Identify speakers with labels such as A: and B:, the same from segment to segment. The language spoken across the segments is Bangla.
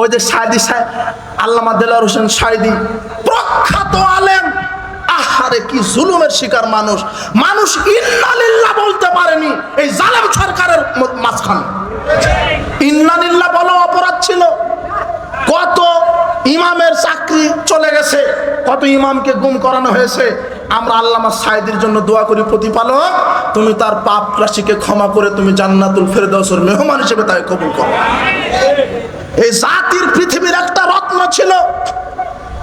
A: ওই যে সাইদি সাহেব আল্লামা দেলার হোসেন সাইদি, প্রখ্যাত আলেম। আহারে, কি জুলুমের শিকার মানুষ। মানুষ ইন্নালিল্লাহ বলতে পারেনি, এই জালেম সরকারের মাঝখানে। ইন্নালিল্লাহ বলো, অপরাধ ছিল। কত ইমামের চাকরি চলে গেছে, কত ইমামকে গুম করানো হয়েছে। আমরা আল্লামা সাইদির জন্য দোয়া করি, প্রতিপালক, তুমি তার পাপ রাশিকে ক্ষমা করে তুমি জান্নাতুল ফেরদাউসের মেহমান হিসেবে তাকে কবুল করো। এই জাতির পৃথিবীর একটা রত্ন ছিল।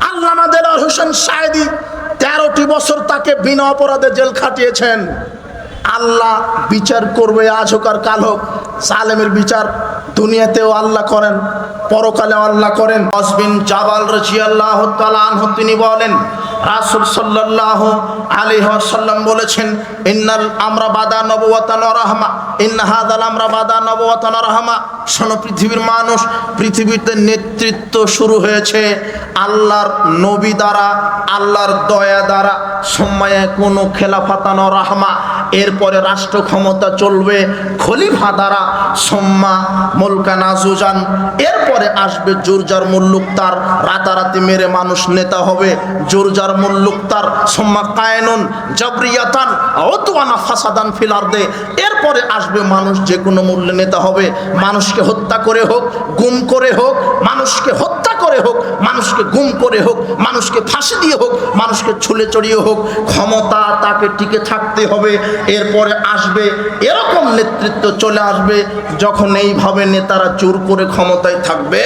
A: আল্লামা দেলার হোসেন সাইদি তেরোটি বছর তাকে বিনা অপরাধে জেল খাটিয়েছেন। আল্লাহ বিচার করবে, আজ হোক আর কাল হোক সালেমের বিচার দুনিয়াতেও আল্লাহ করেন, পরকালেও আল্লাহ করেন। অসবিন জাবাল রাজিয়াল্লাহ তালাহ তিনি বলেন, রাসুল সাল্লাহ আলী সাল্লাম বলেছেন, ইন্নাল আমরা বাদা নবওয়াতান রহমা রহমা। পৃথিবীর মানুষ, পৃথিবীতে নেতৃত্ব শুরু হয়েছে নবী দ্বারা দয়া দ্বারা। খেলাফাতানো এরপরে রাষ্ট্র ক্ষমতা চলবে খলিফা দ্বারা। সম্মা, মুলকা নাজুজান। এরপরে আসবে জোরজার মুল্লুক তার। রাতারাতি মেরে মানুষ নেতা হবে জোরজার মুল্লুক তার। সম্মা কায়নুন জবরিয়াতান এরপরে আসবে মানুষ, যে কোনো মূল্যে নেতা হবে। মানুষকে হত্যা করে হোক, গুম করে হোক, মানুষকে হত্যা করে হোক, মানুষকে গুম করে হোক, মানুষকে ফাঁসি দিয়ে হোক, মানুষকে ছুলে চড়িয়ে হোক, ক্ষমতা তাকে টিকে থাকতে হবে, এরপরে আসবে, এরকম নেতৃত্ব চলে আসবে, যখন এইভাবে নেতারা চুর করে ক্ষমতায় থাকবে,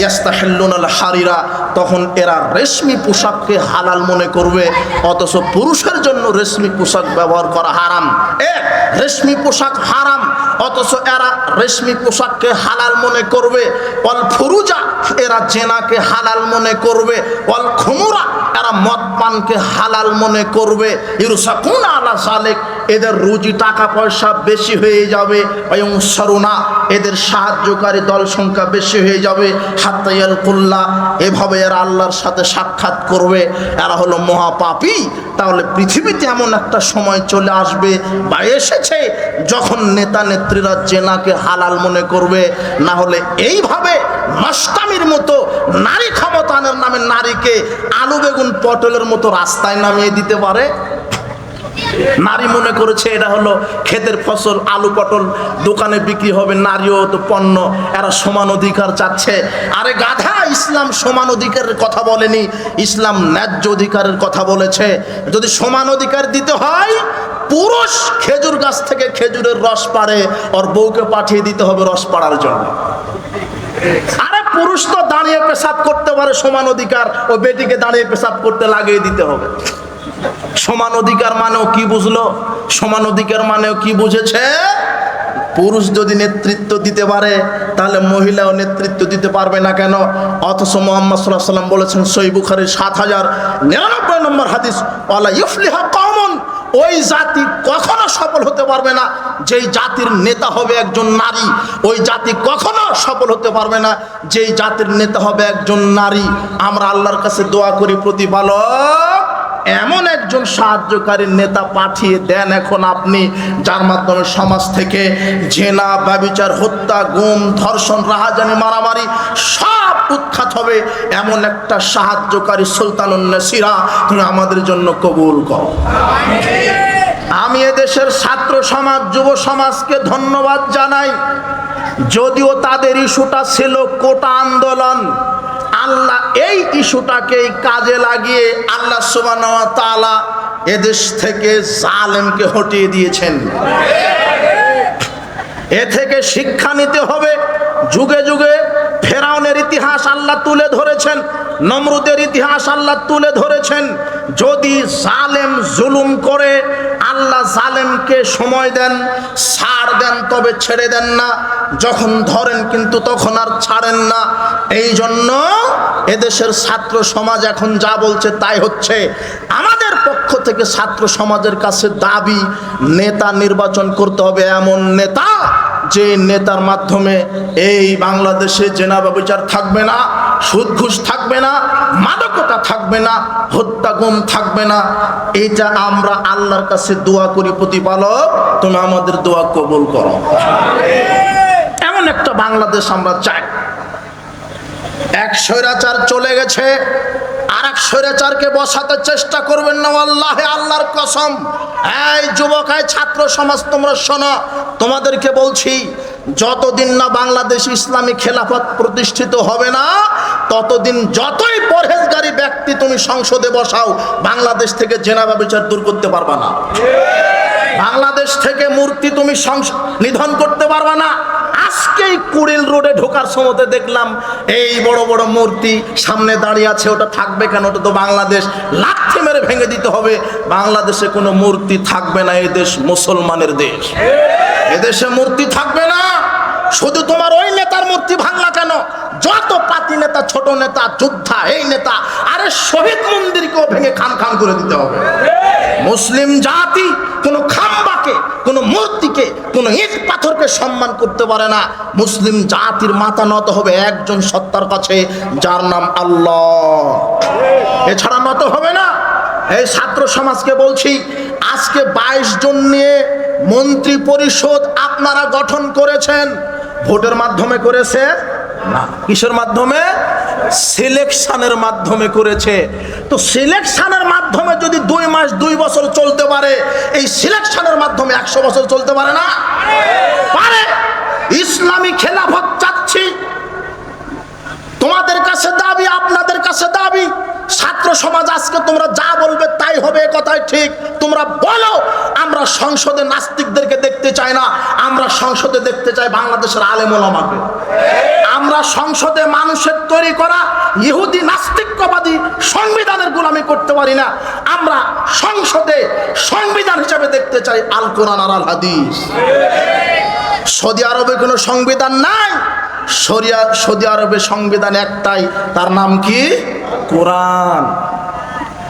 A: ইয়াস্তাহিল্লুনাল হারিরা, তখন এরা রেশমি পোশাককে হালাল মনে করবে, অথচ পুরুষের জন্য রেশমি পোশাক ব্যবহার করা হারাম। এ রেশমি পোশাক হারাম। অথচ এরা রেশমি পোশাককে হালাল মনে করবে, অল ফুরুজা এরা জেনাকে হালাল মনে করবে, অল খুমুরা এরা মদ পানকে হালাল মনে করবে। ইরুসাকুন আলা সালেক, এদের রুজি টাকা পয়সা বেশি হয়ে যাবে এবং সরুনা এদের সাহায্যকারী দল সংখ্যা বেশি হয়ে যাবে। হাত্তাইয়াল কুল্লা এভাবে এরা আল্লাহর সাথে সাক্ষাৎ করবে। এরা হলো মহাপাপী। তাহলে পৃথিবীতে এমন একটা সময় চলে আসবে বা এসেছে যখন নেতা নেত্রীরা জেনাকে হালাল মনে করবে, না হলে এইভাবে মাস্তামির মতো নারী ক্ষমতানের নামে নারীকে আলু বেগুন পটলের মতো রাস্তায় নামিয়ে দিতে পারে? নারী মনে করেছে এটা হলো ক্ষেতের ফসল, আলু, পটল, দোকানে বিক্রি হবে নারীও তো পণ্য, এরা সমান অধিকার চাচ্ছে। আরে গাধা, ইসলাম সমান অধিকারের কথা বলেনি, ইসলাম ন্যায্য অধিকারের কথা বলেছে। যদি সমান অধিকার দিতে হয়, পুরুষ খেজুর গাছ থেকে খেজুরের রস পাড়ে, ওর বউকে পাঠিয়ে দিতে হবে রস পাড়ার জন্য। আরে পুরুষ তো দাঁড়িয়ে পেশাব করতে পারে সমান অধিকার, ও বেটিকে দাঁড়িয়ে পেশাব করতে লাগিয়ে দিতে হবে। সমান অধিকার মানেও কি বুঝলো? সমান অধিকার মানেও কি বুঝেছে? পুরুষ যদি নেতৃত্ব দিতে পারে, তাহলে মহিলাও নেতৃত্ব দিতে পারবে না কেন? অথচ মোহাম্মদ সাল্লাহ সাল্লাম বলেছেন, সই বুখারির সাত হাজার নিরানব্বই নম্বর হাদিস, ওয়ালা ইফলিহা কমন ওই জাতি কখনো সফল হতে পারবে না। যেই জাতির নেতা হবে একজন নারী, ওই জাতি কখনো সফল হতে পারবে না। যেই জাতির নেতা হবে একজন নারী, আমরা আল্লাহর কাছে দোয়া করি প্রতিপালক। এমন একজন সাহায্যকারী নেতা পাঠিয়ে দেন এখন আপনি, যার মাধ্যমে সমাজ থেকে জেনা ব্যবিচার, হত্যা, গুম, ধর্ষণ, রাহাজানি, মারামারি সব উৎখাত হবে। এমন একটা সাহায্যকারী সুলতানুন্নসিরা তুমি আমাদের জন্য কবুল করো। আমি এদেশের ছাত্র সমাজ, যুব সমাজকে ধন্যবাদ জানাই। যদিও তাদের ইস্যুটা ছিল কোটা আন্দোলন আল্লাহ এই ইস্যুটাকে কাজে লাগিয়ে আল্লাহ সোমান এদেশ থেকে জালেমকে হটিয়ে দিয়েছেন। এ থেকে শিক্ষা নিতে হবে, যুগে যুগে ফেরাউনের ইতিহাস আল্লাহ তুলে ধরেছেন, নমরুদের ইতিহাস আল্লাহ তুলে ধরেছেন। যদি জালেম জুলুম করে, আল্লাহ জালেমকে সময় দেন, ছাড় দেন, তবে ছেড়ে দেন না। যখন ধরেন কিন্তু তখন আর ছাড়েন না। এই জন্য এদেশের ছাত্র সমাজ এখন যা বলছে তাই হচ্ছে। আমাদের পক্ষ থেকে ছাত্র সমাজের কাছে দাবি, নেতা নির্বাচন করতে হবে এমন নেতা যে নেতার মাধ্যমে এই বাংলাদেশে জেনা ব্যবচার থাকবে না সুদ ঘুষ থাকবে না, মাদকতা থাকবে না, হত্যা গুম থাকবে না, এটা আমরা আল্লাহর কাছে দোয়া করি প্রতিপালক, তুমি আমাদের দোয়া কবুল করো। এমন একটা বাংলাদেশ আমরা চাই। এক স্বৈরাচার চলে গেছে আর এক স্বৈরাচারকে বসাতে চেষ্টা করবেন না, আল্লাহে আল্লাহর কসম। এই যুবক, এই ছাত্র সমাজ, তোমরা শোনো, তোমাদেরকে বলছি, যতদিন না বাংলাদেশ ইসলামী খেলাফত প্রতিষ্ঠিত হবে না, ততদিন যতই পরহেজগারী ব্যক্তি তুমি সংসদে বসাও, বাংলাদেশ থেকে জেনাবা বিচার দূর করতে পারবা না। বাংলাদেশ থেকে মূর্তি তুমি নিধন করতে পারবা না। আজকেই কুড়িল রোডে ঢোকার সময়তে দেখলাম এই বড় বড় মূর্তি সামনে দাঁড়িয়ে আছে, ওটা থাকবে কেন? ওটা তো বাংলাদেশ। লাথি মেরে ভেঙে দিতে হবে। বাংলাদেশে কোনো মূর্তি থাকবে না, এই দেশ মুসলমানের দেশ। এদেশে মূর্তি থাকবে না। শুধু তোমার ওই নেতার মূর্তি ভাঙলা কেন? যত পাতি নেতা, ছোট নেতা, যোদ্ধা, এই নেতা, আরে শহীদ মন্দিরকেও ভেঙে খান খান করে দিতে হবে। মুসলিম জাতি কোনো খাম্বাকে, কোনো মূর্তিকে, কোনো ইট পাথরকে সম্মান করতে পারে না। মুসলিম জাতির মাথা নত হবে একজন সত্তার কাছে, যার নাম আল্লাহ। এছাড়া নত হবে না। এই ছাত্র সমাজকে বলছি, আজকে বাইশ জন নিয়ে মন্ত্রী পরিষদ আপনারা গঠন করেছেন। ভোটের মাধ্যমে করেছে না। কিসের মাধ্যমে? সিলেকশনের মাধ্যমে করেছে। তো সিলেকশনের মাধ্যমে যদি দুই মাস, দুই বছর চলতে পারে, এই সিলেকশনের মাধ্যমে একশো বছর চলতে পারে না? পারে। ইসলামী খেলাফত চাচ্ছি। তোমাদের কাছে দাবি, আপনাদের কাছে দাবি। ছাত্র সমাজ আজকে তোমরা যা বলবে তাই হবে কথাই ঠিক। তোমরা বলো, আমরা সংসদে নাস্তিকদেরকে দেখতে চাই না, আমরা সংসদে দেখতে চাই বাংলাদেশের আলেম ওলামাকে। আমরা সংসদে মানুষের তৈরি করা ইহুদি নাস্তিক্যবাদী সংবিধানের গোলামি করতে পারি না। আমরা সংসদে সংবিধান হিসাবে দেখতে চাই আল কোরআন আর আল হাদিস। সৌদি আরবে কোনো সংবিধান নাই। সরিয়া সৌদি আরবের সংবিধান একটাই। তার নাম কি? কোরআন।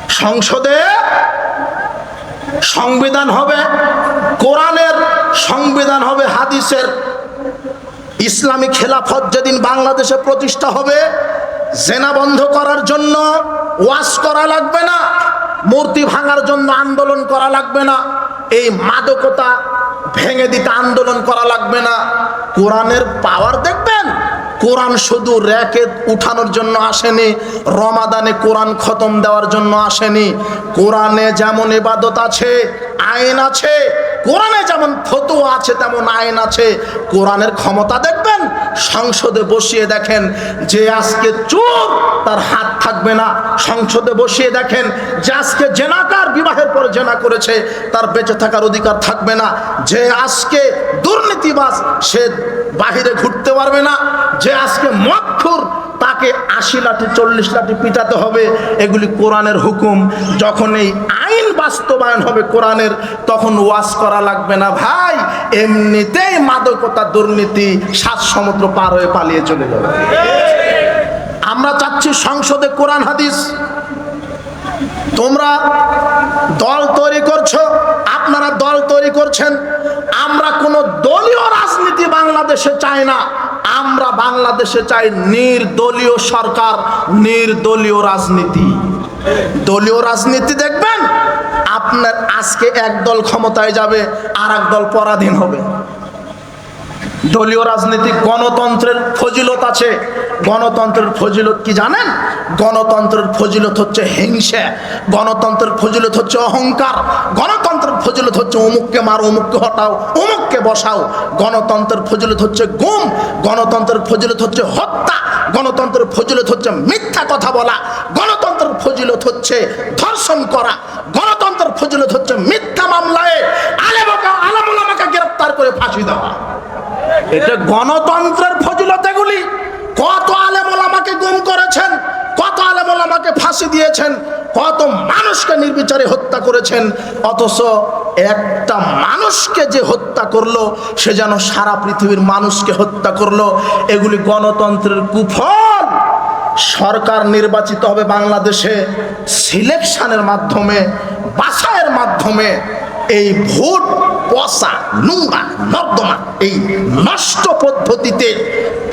A: সংসদে সংবিধান হবে কোরআনের সংবিধান হবে হাদিসের ইসলামী খেলাফত যেদিন বাংলাদেশে প্রতিষ্ঠা হবে জেনা বন্ধ করার জন্য ওয়াশ করা লাগবে না মূর্তি ভাঙার জন্য আন্দোলন করা লাগবে না এই মাদকতা ভেঙে দিতে আন্দোলন করা লাগবে না। কোরআনের পাওয়ার দেখবেন? কোরআন শুধু র্যাকে উঠানোর জন্য আসেনি, রমাদানে কোরআন খতম দেওয়ার জন্য আসেনি। কোরআনে যেমন ইবাদত আছে, আইন আছে, কোরআনে যেমন ফতুয়া আছে, তেমন আইন আছে। কোরআনের ক্ষমতা দেখবেন, সংসদে বসিয়ে দেখেন, যে আজকে চোর তার হাত থাকবে না। সংসদে বসিয়ে দেখেন, যে আজকে জেনাকার বিবাহের পরে জেনা করেছে, তার বেঁচে থাকার অধিকার থাকবে না। যে আজকে দুর্নীতিবাস সে বাহিরে ঘুরতে পারবে না। যে আজকে মক্ষুর তাকে আশি লাঠি, চল্লিশ লাঠি পিটাতে হবে। এগুলি কোরআনের হুকুম। যখন এই আইন বাস্তবায়ন হবে কোরআনের, তখন ওয়াজ করা লাগবে না। ভাই, এমনিতেই মাদকতা দুর্নীতি সাত সমুদ্র পার হয়ে পালিয়ে চলে যাবে। আমরা চাচ্ছি সংসদে কোরআন হাদিস। তোমরা দল তৈরি করছ। আপনারা দল তৈরি করছেন, আমরা কোনো দলীয় রাজনীতি বাংলাদেশে চাই না, আমরা বাংলাদেশে চাই নির্দলীয় সরকার, নির্দলীয় রাজনীতি। দলীয় রাজনীতি দেখবেন, আপনার আজকে এক দল ক্ষমতায় যাবে আর দল পরাধীন হবে। দলীয় রাজনীতি গণতন্ত্রের ফজিলত আছে গণতন্ত্রের ফজিলত কি জানেন গণতন্ত্রের ফজিলত হচ্ছে হিংসা গণতন্ত্রের ফজিলত হচ্ছে অহংকার গণতন্ত্রের ফজিলত হচ্ছে অমুককে মারো অমুককে হটাও অমুককে বসাও গণতন্ত্রের ফজিলত হচ্ছে গুম গণতন্ত্রের ফজিলত হচ্ছে হত্যা গণতন্ত্রের ফজিলত হচ্ছে মিথ্যা কথা বলা গণতন্ত্রের ফজিলত হচ্ছে ধর্ষণ করা গণতন্ত্রের ফজিলত হচ্ছে মিথ্যা মামলায় গ্রেপ্তার করে ফাঁসি দেওয়া। এটা গণতন্ত্রের ফজিলত এগুলি কত আলেমল আমাকে গুম করেছেন, কত আলেমল আমাকে ফাঁসি দিয়েছেন, কত মানুষকে নির্বিচারে হত্যা করেছেন, অথচ একটা মানুষকে যে হত্যা করল, সে যেন সারা পৃথিবীর মানুষকে হত্যা করল, এগুলি গণতন্ত্রের কুফল। সরকার নির্বাচিত হবে বাংলাদেশে সিলেকশনের মাধ্যমে, বাছাইয়ের মাধ্যমে, এই ভোট পচা নোংরা, নর্দমা, এই নষ্ট পদ্ধতিতে,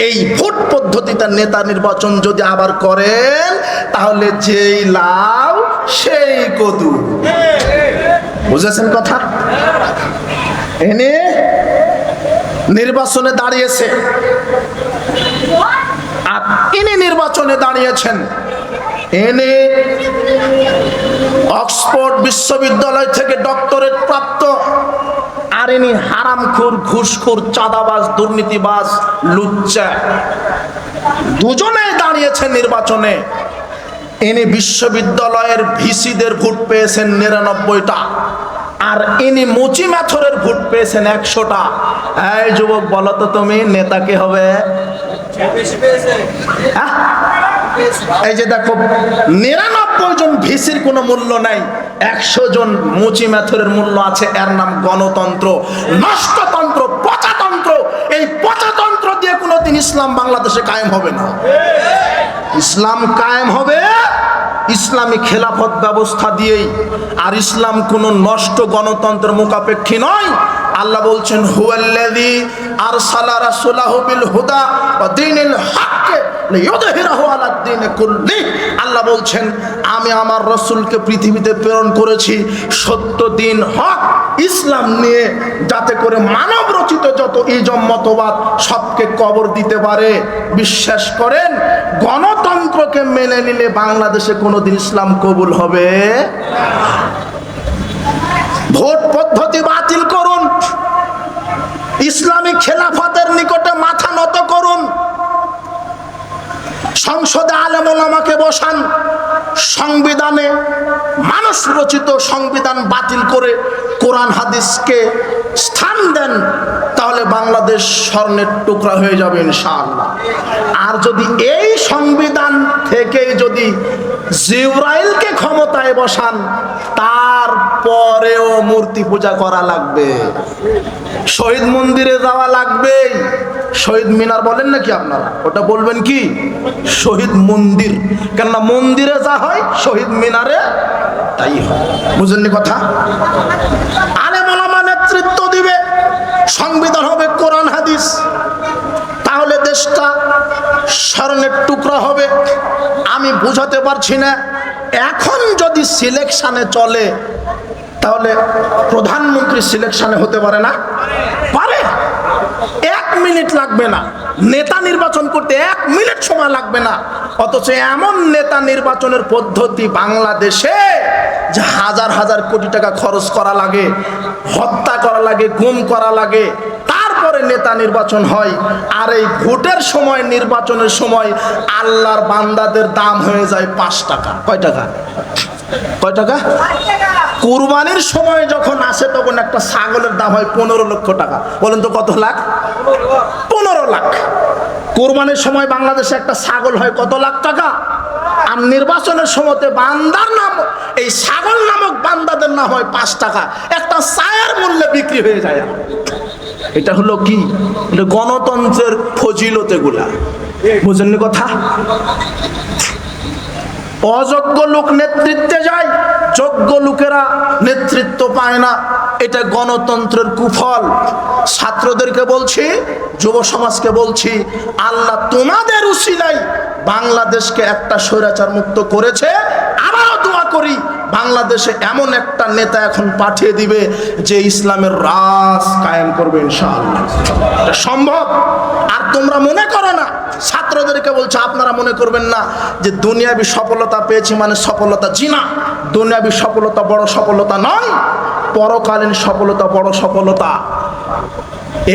A: এই ভোট পদ্ধতিতে নেতা নির্বাচন যদি আবার করেন, তাহলে যেই লাভ সেই কদু। বুঝেছেন কথা? এনে নির্বাচনে দাঁড়িয়েছে। আর ইনি নির্বাচনে দাঁড়িয়েছেন। এনে অক্সফোর্ড বিশ্ববিদ্যালয় থেকে ডক্টরেট প্রাপ্ত আর ইনি হারামখোর ঘুষখোর চাঁদাবাজ দুর্নীতিবাজ লুচ্চা। দুজনে দাঁড়িয়েছেন নির্বাচনে। ইনি বিশ্ববিদ্যালয়ের ভিসিদের ভোট পেয়েছেন নিরানব্বইটা। আর ইনি মুচি মাথরের ভোট পেয়েছেন একশোটা। এই যুবক বলো তো তুমি নেতা কে হবে? এই যে দেখো, নিরানব্বই জন ভিসির কোনো মূল্য নাই, একশো জন মুচি মেথরের মূল্য আছে, এর নাম গণতন্ত্র নষ্টতন্ত্র পচাতন্ত্র এই পচাতন্ত্র দিয়ে কোনোদিন ইসলাম বাংলাদেশে কায়েম হবে না। ইসলাম কায়েম হবে ইসলামী খেলাফত ব্যবস্থা দিয়েই। আর ইসলাম কোনো নষ্ট গণতন্ত্রের মুখাপেক্ষী নয়। আল্লাহ বলছেন, হুয়াল্লাযী আরসালা রাসূলাহু বিল হুদা ওয়া দীনিল হক আল্লাহ বলছেন, আমি আমার রসুলকে পৃথিবীতে প্রেরণ করেছি সত্য দিন হক, ইসলাম নিয়ে, যাতে করে মানব রচিত যত ইজম মতবাদ সবকে কবর দিতে পারে। বিশ্বাস করেন, গণতন্ত্রকে মেনে নিলে বাংলাদেশে কোনোদিন ইসলাম কবুল হবে। ভোট পদ্ধতি বাতিল করুন। ইসলামী খেলাফতের নিকটে মাথা নত করুন। সংসদে আলেমাকে বসান। সংবিধানে মানুষ রচিত সংবিধান বাতিল করে কোরআন, হাদিসকে স্থান দেন, তাহলে বাংলাদেশ স্বর্ণের টুকরা হয়ে যাবে ইনশাআল্লাহ। আর যদি এই সংবিধান থেকে যদি জিব্রাইলকে ক্ষমতায় বসান তারপরেও মূর্তি পূজা করা লাগবে। শহীদ মন্দিরে যাওয়া লাগবে। শহীদ মিনার বলেন নাকি আপনারা? ওটা বলবেন কি? শহীদ মন্দির। কেননা মন্দিরে যা হয়, শহীদ মিনারে তাই হয়। বুঝলেন কথা? আলেমালামা নেতৃত্ব দিবে। সংবিধান হবে, কোরআন, হাদিস। তাহলে দেশটা স্মরণের টুকরা হবে। আমি বুঝাতে পারছি না। এখন যদি সিলেকশনে চলে তাহলে প্রধানমন্ত্রী সিলেকশনে হতে পারে না? পারে। এক মিনিট লাগবে না। নেতা নির্বাচন করতে এক মিনিট সময় লাগবে না। অথচ এমন নেতা নির্বাচনের পদ্ধতি বাংলাদেশে যে হাজার হাজার কোটি টাকা খরচ করা লাগে, হত্যা করা লাগে, গুম করা লাগে, তারপরে নেতা নির্বাচন হয়। আর এই ভোটের সময়, নির্বাচনের সময় আল্লাহর বান্দাদের দাম হয়ে যায় পাঁচ টাকা। কয় টাকা? কয় টাকা? কুরবানির সময় যখন আসে, তখন একটা ছাগলের দাম হয় পনেরো লক্ষ টাকা। বলেন তো কত লাখ? পনেরো লাখ। কোরবানির সময় বাংলাদেশে একটা ছাগল হয় কত লাখ টাকা? আর নির্বাচনের সময়তে বান্দার নাম, এই ছাগল নামক বান্দাদের নাম হয় পাঁচ টাকা। একটা চায়ের মূল্যে বিক্রি হয়ে যায়। এটা হলো কি? গণতন্ত্রের ফজিলত এগুলা বুঝেননি কথা? অযোগ্য লোক নেতৃত্বে যায়, যোগ্য লোকেরা নেতৃত্ব পায় না। এটা গণতন্ত্রের কুফল। ছাত্রদেরকে বলছি, যুব সমাজকে বলছি, আল্লাহ তোমাদের উসিলাই বাংলাদেশকে একটা স্বৈরাচার মুক্ত করেছে, আবারও দোয়া করি। বাংলাদেশে এমন একটা নেতা এখন পাঠিয়ে দিবে যে ইসলামের রাজ কায়েম করবে ইনশাআল্লাহ। সম্ভব? আর তোমরা মনে করো না, ছাত্রদেরকে বলছে, আপনারা মনে করবেন না যে দুনিয়াবি সফলতা পেয়েছি মানে সফলতা জি না দুনিয়াবি সফলতা বড় সফলতা নয়, পরকালীন সফলতা বড় সফলতা।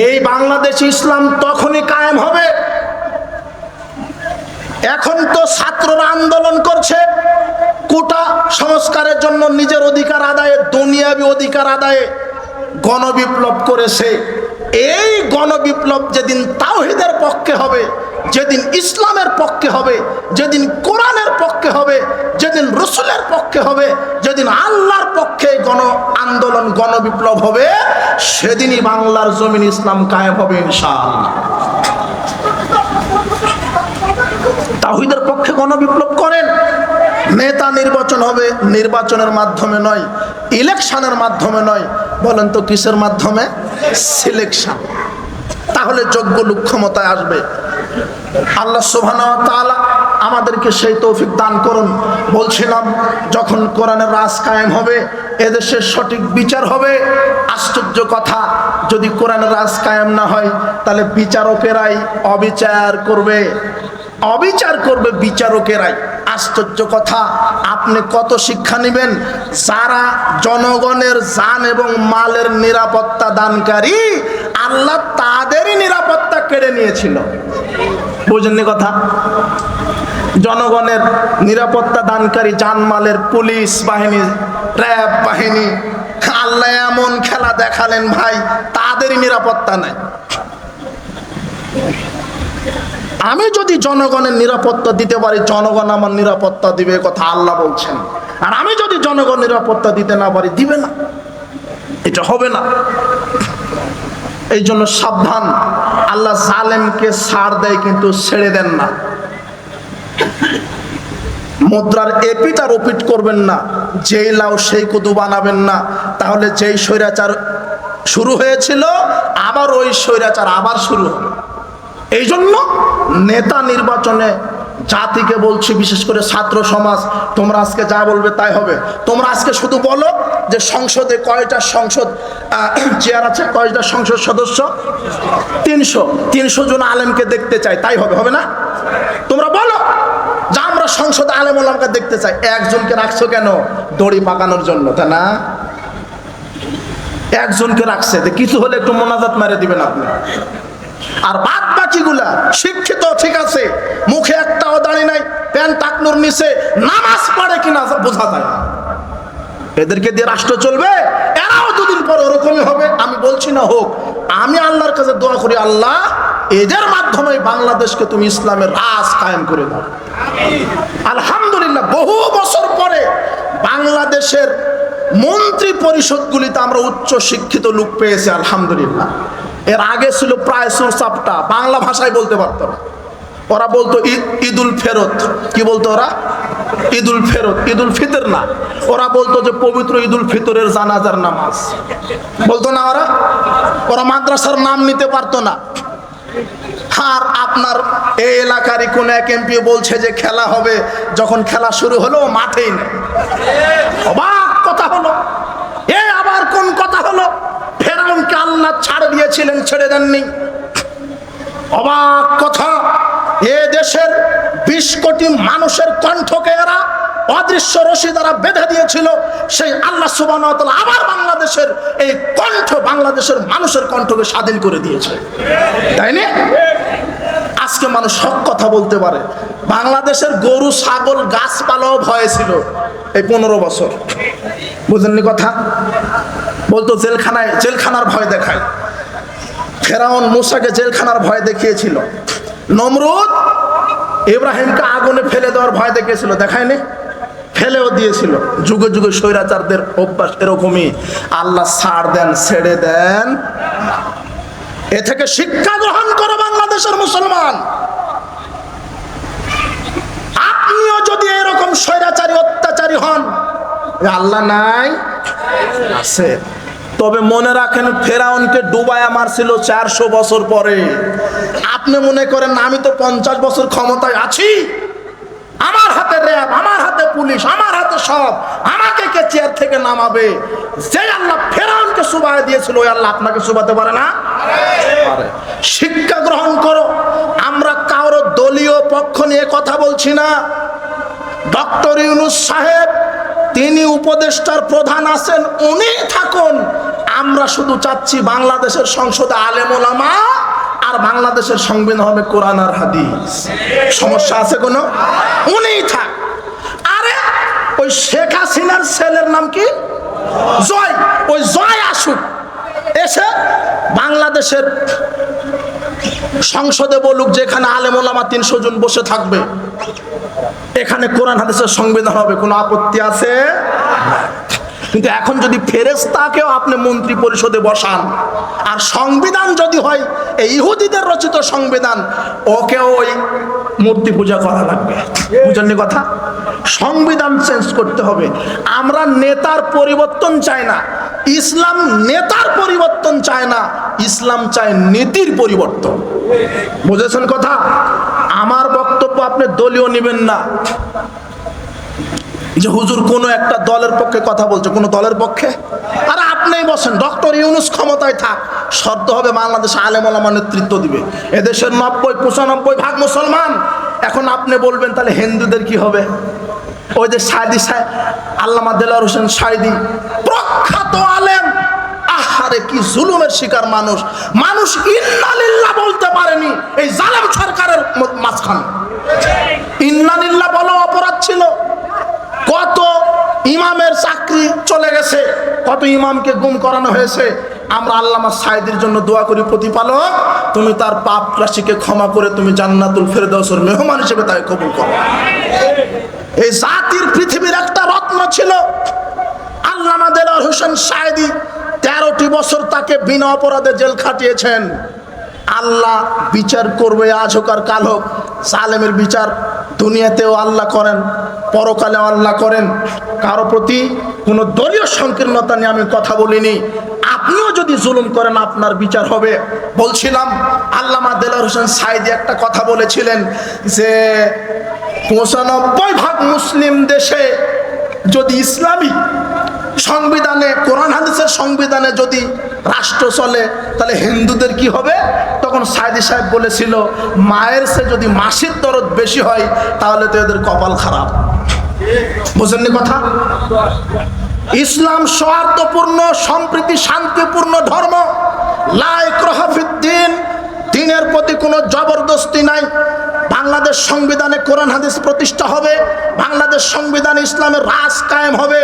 A: এই বাংলাদেশ ইসলাম তখনই কায়েম হবে। এখন তো ছাত্ররা আন্দোলন করছে কোটা সংস্কারের জন্য নিজের অধিকার আদায়ে, দুনিয়াবি অধিকার আদায়ে গণবিপ্লব করেছে। এই গণবিপ্লব যেদিন তাওহিদের পক্ষে হবে, যেদিন ইসলামের পক্ষে হবে, যেদিন কোরআনের পক্ষে হবে, যেদিন রসুলের পক্ষে হবে, যেদিন আল্লাহর পক্ষে গণ আন্দোলন, গণবিপ্লব হবে, সেদিনই বাংলার জমিন ইসলাম কায়েম হবে ইনশাআল্লাহ। তাহিদের পক্ষে গণবিপ্লব করেন। নেতা নির্বাচন হবে, নির্বাচনের মাধ্যমে নয়, ইলেকশনের মাধ্যমে নয়। বলেন তো কিসের মাধ্যমে? সিলেকশন। তাহলে যোগ্য লোক ক্ষমতায় আসবে। আল্লাহ তাআলা আমাদেরকে সেই তৌফিক দান করুন। বলছিলাম, যখন কোরআনের রাজ কায়েম হবে, এদেশের সঠিক বিচার হবে। আশ্চর্য কথা, যদি কোরআনের রাজ কায়েম না হয়, তাহলে বিচারকেরাই অবিচার করবে। অবিচার করবে বিচারকেরাই। আশ্চর্য কথা, আপনি কত শিক্ষা নেবেন? যারা জনগণের যান এবং মালের নিরাপত্তা দানকারী, আল্লাহ তাদেরই নিরাপত্তা কেড়ে নিয়েছিল। বুঝেননি কথা? জনগণের নিরাপত্তা দানকারী জানমালের পুলিশ বাহিনী, র্যাব বাহিনী, আল্লাহ এমন খেলা দেখালেন ভাই, তাদেরই নিরাপত্তা নাই। আমি যদি জনগণের নিরাপত্তা দিতে পারি, জনগণ আমার নিরাপত্তা দিবে কথা আল্লাহ বলছেন। আর আমি যদি জনগণ নিরাপত্তা দিতে না পারি, দিবে না। এটা হবে না। এই জন্য সাবধান। আল্লাহ জালেমকে ছাড় দেয় কিন্তু ছেড়ে দেন না। মুদ্রার এপিট আর ওপিট করবেন না। যেই লাউ সেই কুদু বানাবেন না। তাহলে যেই স্বৈরাচার শুরু হয়েছিল, আবার ওই স্বৈরাচার আবার শুরু হবে। এই জন্য নেতা নির্বাচনে জাতিকে বলছি, বিশেষ করে ছাত্র সমাজ, তোমরা আজকে যা বলবে তাই হবে। তোমরা আজকে শুধু বলো যে সংসদে কয়টা সংসদ চেয়ার আছে, কয়টা সংসদ সদস্য? তিনশো। তিনশো জন আলেমকে দেখতে চাই, তাই হবে হবে না? তোমরা বলো যা আমরা সংসদে আলেম ওলামকে দেখতে চাই। একজনকে রাখছো কেন? দড়ি পাকানোর জন্য, তাই না? একজনকে রাখছে। কিছু হলে একটু মোনাজাত মেরে দিবেন আপনি। আর বাদ বাকিগুলা শিক্ষিত, ঠিক আছে। মুখে একটাও দাঁড়ি নাই, প্যান্ট টাকনুর নিচে নামাজ পড়ে কিনা বোঝা যায়। এদেরকে দিয়ে রাষ্ট্র চলবে, এরাও দুদিন পর ওরকমই হবে। আমি বলছি না হোক, আমি আল্লাহর কাছে দোয়া করি, আল্লাহ, এদের মাধ্যমে বাংলাদেশকে তুমি ইসলামের রাজ কায়েম করে দাও। আলহামদুলিল্লাহ, বহু বছর পরে বাংলাদেশের মন্ত্রী পরিষদগুলিতে আমরা উচ্চ শিক্ষিত লোক পেয়েছি, আলহামদুলিল্লাহ। এর আগে ছিল প্রায় সুরসাপটা, বাংলা ভাষায় বলতে পারতো না। ওরা বলতো ঈদ ঈদুল ফেরত। কি বলতো ওরা? ঈদুল ফেরত, ঈদুল ফিতর না। ওরা বলতো যে পবিত্র ঈদুল ফিতরের জানাজার নামাজ। বলতো না ওরা? ওরা মাদ্রাসার নাম নিতে পারতো না। আর আপনার এই এলাকারই কোন এক এমপি বলছে যে খেলা হবে, যখন খেলা শুরু হলো মাঠেই নেই। অবাক কথা হলো। এ আবার কোন কথা হলো? আল্লাহ ছাড় দিয়েছিলেন, ছেড়ে দেননি। অবাক কথা, এ দেশের বিশ কোটি মানুষের কণ্ঠকে এরা অদৃশ্য রশি দ্বারা বেঁধে দিয়েছিল। সেই আল্লাহ সুবান আবার বাংলাদেশের এই কণ্ঠ বাংলাদেশের মানুষের কণ্ঠকে স্বাধীন করে দিয়েছে। তাই না? আজকে মানুষ সব কথা বলতে পারে। বাংলাদেশের গরু, ছাগল, গাছপালাও ভয় ছিল এই পনেরো বছর। বুঝলেননি কথা? বলতো, জেলখানায় জেলখানার ভয় দেখায়। ফেরাউন মুসাকে জেলখানার ভয় দেখিয়েছিল। নমরুদ ইব্রাহিমকে আগুনে ফেলে দেওয়ার ভয় দেখিয়েছিল, দেখায়নি? ফেলেও দিয়েছিল। যুগে যুগে স্বৈরাচারদের অভ্যাস এরকমই। আল্লাহ ছাড় দেন, ছেড়ে দেন। এ থেকে শিক্ষা গ্রহণ করো বাংলাদেশের মুসলমান। আপনিও যদি এরকম স্বৈরাচারী, অত্যাচারী হন আল্লাহ নাই, আছে। তবে মনে রাখেন, ফেরাউনকে ডুবায়া মারছিল চারশো বছর পরে। আপনি মনে করেন, আমি তো পঞ্চাশ বছর ক্ষমতায় আছি? আমার হাতে র্যাব, আমার হাতে পুলিশ, আমার হাতে সব। আমাকে কে চেয়ার থেকে নামাবে? যে আল্লাহ ফেরাউনকে সুবাহ দিয়েছিল, ওই আল্লাহ আপনাকে সুবাতে পারে না? শিক্ষা গ্রহণ করো। আমরা কারও দলীয় পক্ষ নিয়ে কথা বলছি না। ডক্টর ইউনুস সাহেব, তিনি উপদেষ্টার প্রধান আছেন, উনি থাকুন। আমরা শুধু চাচ্ছি বাংলাদেশের সংসদে আলেম ওলামা আর বাংলাদেশের সংবিধান হবে কোরআন আর হাদিস। সমস্যা আছে কোনো? উনি থাক। আরে, ওই শেখ হাসিনার ছেলের নাম কি? জয়। ওই জয় আসুক। এসে বাংলাদেশের সংসদে বলুক যেখানে আলেম ওলামা তিনশো জন বসে থাকবে। এখানে কোরআন হাদিসের সংবিধান হবে। কোনো আপত্তি আছে? কিন্তু এখন যদি ফেরেস্তাকেও আপনি মন্ত্রী পরিষদে বসান, আর সংবিধান যদি হয়, এই ইহুদিদের রচিত সংবিধান, ওকেও ওই মূর্তি পূজা করা লাগবে। বুঝলেন কথা? সংবিধান চেঞ্জ করতে হবে। আমরা নেতার পরিবর্তন চাই না, ইসলাম নেতার পরিবর্তন চায় না, ইসলাম চায় নীতির পরিবর্তন। বুঝেছেন কথা? আমার বক্তব্য আপনি দলীয় নেবেন না। যে হুজুর কোন একটা দলের পক্ষে কথা বলছে, কোন দলের পক্ষে? আর আপনিই বসেন, ডক্টর ইউনুস ক্ষমতায় থাক, শর্ত হবে বাংলাদেশ আলেম ওলামা নেতৃত্ব দিবে। এদেশের নব্বই, পঁচানব্বই ভাগ মুসলমান। এখন আপনি বলবেন, তাহলে হিন্দুদের কি হবে? ওই যে সাইদি সাহেব আল্লামা দেলার হোসেন সাইদি, প্রখ্যাত আলেম। আহারে, কি জুলুমের শিকার মানুষ। মানুষ ইন্নালিল্লাহ বলতে পারেনি, এই জালেম সরকারের মাঝখানে। ইন্নালিল্লাহ বলা, অপরাধ ছিল। কত ইমামের চাকরি চলে গেছে, কত ইমামকে গুম করানো হয়েছে। আমরা আল্লামা সাইদের জন্য দোয়া করি, প্রতিপালক, তুমি তার পাপ রাশিকে ক্ষমা করে তুমি জান্নাতুল ফেরদাউসের মেহমান হিসেবে তাকে কবুল করো। এই জাতির পৃথিবীর একটা রত্ন ছিল। আল্লামা দেলার হোসেন সাইদি তেরোটি বছর তাকে বিনা অপরাধে জেল খাটিয়েছেন। আল্লাহ বিচার করবে, আজ হোক আর কাল হোক। সালেমের বিচার দুনিয়াতেও আল্লাহ করেন, পরকালেও আল্লাহ করেন। কারও প্রতি কোনো দলীয় সংকীর্ণতা নিয়ে আমি কথা বলিনি। আপনিও যদি জুলুম করেন, আপনার বিচার হবে। বলছিলাম, আল্লামা দেলার হোসেন সাইদি একটা কথা বলেছিলেন যে, পঁচানব্বই ভাগ মুসলিম দেশে যদি ইসলামিক সংবিধানে, কোরআন হাদিসের সংবিধানে যদি রাষ্ট্র চলে, তাহলে হিন্দুদের কি হবে? তখন সাইদি সাহেব বলেছিল, মায়ের সে যদি মাসির দরদ বেশি হয়, তাহলে তো এদের কপাল খারাপ। বুঝেননি কথা? ইসলাম সৌহার্দ্যপূর্ণ সম্প্রীতি শান্তিপূর্ণ ধর্ম। লাইক্রহাফিদ্দিন দিনের প্রতি কোনো জবরদস্তি নাই। বাংলাদেশ সংবিধানে কোরআন হাদিস প্রতিষ্ঠা হবে, বাংলাদেশ সংবিধানে ইসলামের রাজ কায়েম হবে,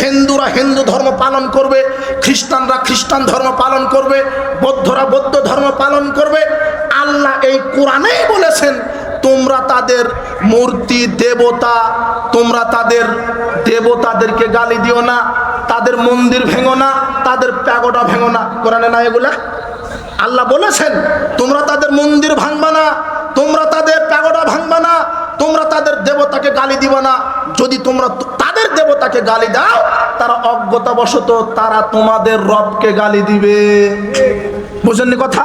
A: হিন্দুরা হিন্দু ধর্ম পালন করবে, খ্রিস্টানরা খ্রিস্টান ধর্ম পালন করবে, বৌদ্ধরা বৌদ্ধ ধর্ম পালন করবে, আল্লাহ এই কোরআনেই বলেছেন, তোমরা তাদের মূর্তি, দেবতা, তোমরা তাদের দেবতাদেরকে গালি দিও না, তাদের মন্দির ভেঙো না, তাদের প্যাগোটা ভেঙো না। কোরআনে না এগুলা? আল্লাহ বলেছেন, তোমরা তাদের মন্দির ভাঙবা না, তোমরা তাদের প্যাগোডা ভাঙবা না, তোমরা তাদের দেবতাকে গালি দিবা না। যদি তোমরা তাদের দেবতাকে গালি দাও, তারা অজ্ঞতাবশত তারা তোমাদের রবকে গালি দিবে। বুঝেননি কথা?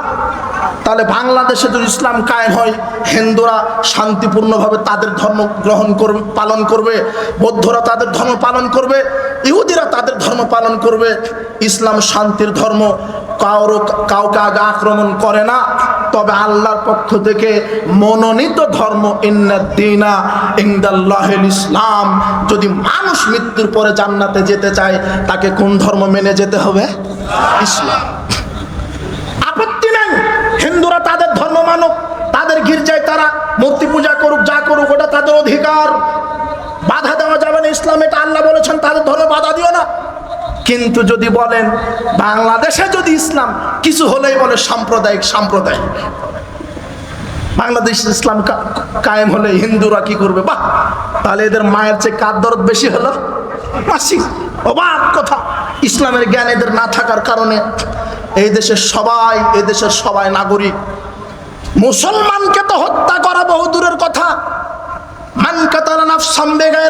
A: তাহলে বাংলাদেশে যদি ইসলাম কায়েম হয়, হিন্দুরা শান্তিপূর্ণভাবে তাদের ধর্ম গ্রহণ করবে, পালন করবে, বৌদ্ধরা তাদের ধর্ম পালন করবে, ইহুদিরা তাদের ধর্ম পালন করবে। ইসলাম শান্তির ধর্ম কারও কাউকে আগে আক্রমণ করে না, তবে আল্লাহর পক্ষ থেকে মনোনীত ধর্ম ইন্দিনা ইন্দাল্লাহিল ইসলাম। যদি মানুষ মৃত্যুর পরে জান্নাতে যেতে চায়, তাকে কোন ধর্ম মেনে যেতে হবে? ইসলাম আপত্তি নেই হিন্দুরা তাদের ধর্ম মানক তাদের গির্জায় তারা মূর্তি পূজা করুক, যা করুক, ওটা তাদের অধিকার। বাধা দেওয়া যাবে না ইসলাম, এটা আল্লাহ বলেছেন, তাদের ধর্মে বাধা দিও না। কিন্তু যদি বলেন, বাংলাদেশে যদি ইসলাম, কিছু হলেই বলে সাম্প্রদায়িক সাম্প্রদায়িক। বাংলাদেশ ইসলাম কায়েম হলে হিন্দুরা কি করবে? বাহ! তাহলে এদের মায়ের চেয়ে কার দরদ বেশি হলো? অবাক কথা। ইসলামের জ্ঞান এদের না থাকার কারণে এই দেশের সবাই এদেশের সবাই নাগরিক। মুসলমানকে তো হত্যা করা বহু দূরের কথা।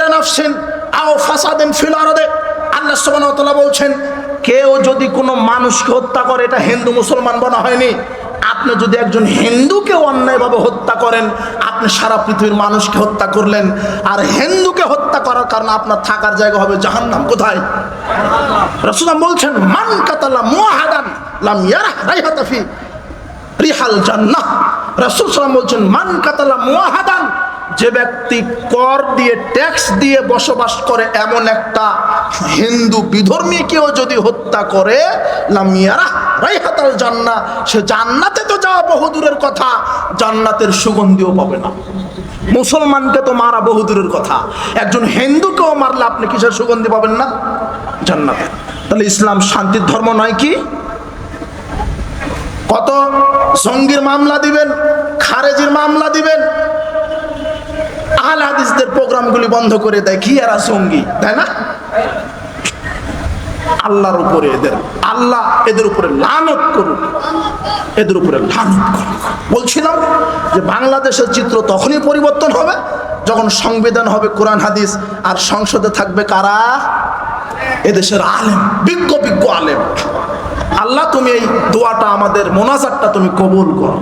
A: নাফসিন আও আল্লাহ বলছেন, কেউ যদি কোনো মানুষকে হত্যা করে, এটা হিন্দু মুসলমান হয়নি। আপনি যদি একজন হিন্দুকে অন্যায়ভাবে হত্যা করেন, আপনি সারা পৃথিবীর মানুষকে হত্যা করলেন। আর হিন্দুকে হত্যা করার কারণে আপনার থাকার জায়গা হবে জাহান্নাম। কোথায়? বলছেন, মান কাতালা ফি। রিহাল জান্নাহ। রাসূল সাল্লাল্লাহু বলছেন, মান কাতালা মুআহাদান যে ব্যক্তি কর দিয়ে, ট্যাক্স দিয়ে বসবাস করে এমন একটা হিন্দু বিধর্মীকেও যদি হত্যা করে লামিয়ারা রাইহাতাল জান্নাহ, সে জান্নাতে তো যাওয়া বহুদূরের কথা, জান্নাতের সুগন্ধিও পাবে না। মুসলমানকে তো মারা বহুদূরের কথা। একজন হিন্দুকেও মারলে আপনি কিসের সুগন্ধি পাবেন না? জান্নাতে। তাহলে ইসলাম শান্তির ধর্ম নয় কি? জঙ্গির মামলা দিবেন, খারেজির মামলা দিবেন। আহলে হাদিসদের প্রোগ্রামগুলি বন্ধ করে দেয়, কি এরা সঙ্গী? তাই না? আল্লাহর উপরে এদের, আল্লাহ এদের উপরে লানত করুক, এদের উপরে লানত করুক। বলছিলাম যে বাংলাদেশের চিত্র তখনই পরিবর্তন হবে যখন সংবিধান হবে কোরআন, হাদিস, আর সংসদে থাকবে কারা? এদেশের আলেম, বিজ্ঞ বিজ্ঞ আলেম। আল্লাহ তুমি এই দোয়াটা আমাদের মোনাজারটা তুমি কবুল করো।